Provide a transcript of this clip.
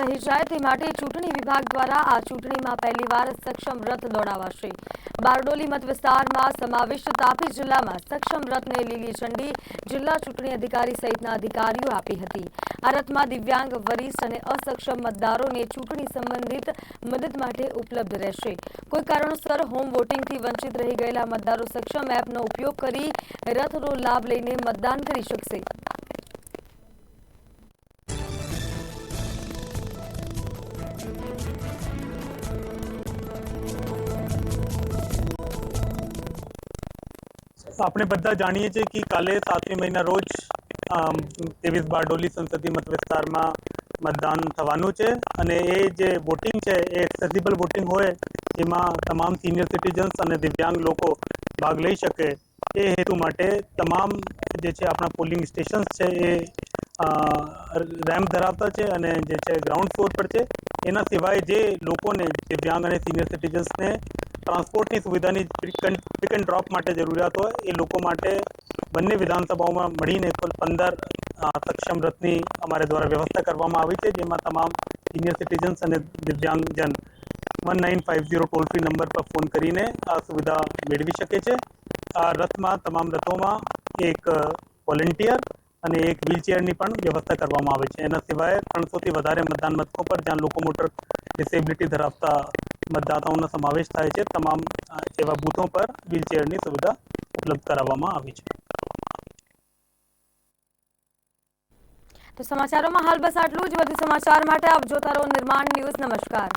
રહી જાય તે માટે ચૂંટણી વિભાગ દ્વારા આ ચૂંટણીમાં પહેલીવાર સક્ષમ રથ દોડાવાશે. બારડોલી મત વિસ્તારમાં સમાવિષ્ટ તાપી જિલ્લામાં સક્ષમ રથને લીલી ઝંડી જિલ્લા ચૂંટણી અધિકારી સહિતના અધિકારીઓ આપી હતી. આ રથમાં દિવ્યાંગ, વરિષ્ઠ અને અસક્ષમ મતદારોને ચૂંટણી સંબંધિત મદદ માટે ઉપલબ્ધ રહેશે. કોઈ કારણોસર હોમ વોટિંગથી વંચિત રહી ગયેલા મતદારો સક્ષમ એપનો ઉપયોગ કરી રથનો લાભ લઈને મતદાન કરી શકશે. આપણે બધા જાણીએ છીએ કે કાલે સાતમી મહિના રોજ ત્રેવીસ બારડોલી સંસદીય મત વિસ્તારમાં મતદાન થવાનું છે અને એ જે વોટિંગ છે, એ એક્સેસિબલ વોટિંગ હોય, એમાં તમામ સિનિયર સિટીઝન્સ અને દિવ્યાંગ લોકો ભાગ લઈ શકે. એ હેતુ માટે તમામ જે છે આપણા પોલિંગ સ્ટેશન્સ છે એ રેમ્પ ધરાવતા છે અને જે છે ગ્રાઉન્ડ ફ્લોર પર છે. એના સિવાય જે લોકોને, દિવ્યાંગ અને સિનિયર સિટીઝન્સને ટ્રાન્સપોર્ટની સુવિધાની પિક એન્ડ ડ્રોપ માટે જરૂરિયાત હોય, એ લોકો માટે બંને વિધાનસભાઓમાં મળીને કુલ પંદર સક્ષમ રથની અમારે દ્વારા વ્યવસ્થા કરવામાં આવી છે, જેમાં તમામ સિનિયર સિટીઝન્સ અને દિવ્યાંગજન one nine five zero toll free number પર ફોન કરીને આ સુવિધા મેળવી શકે છે. આ રથમાં તમામ રથોમાં એક વોલેન્ટિયર અને એક વ્હીલચેરની પણ વ્યવસ્થા કરવામાં આવે છે. એના સિવાય ત્રણસોથી વધારે મતદાન મથકો પર જ્યાં લોકો મોટર ડિસેબિલિટી ધરાવતા મતદાતાઓનો સમાવેશ થાય છે. તમામ એવા બૂથો પર વ્હીલચેરની સુવિધા ઉપલબ્ધ કરાવવામાં આવી છે. તો સમાચારોમાં હાલ બસ આટલું જ. વધુ સમાચાર માટે આપ જોતા રહો નિર્માણ ન્યૂઝ. નમસ્કાર.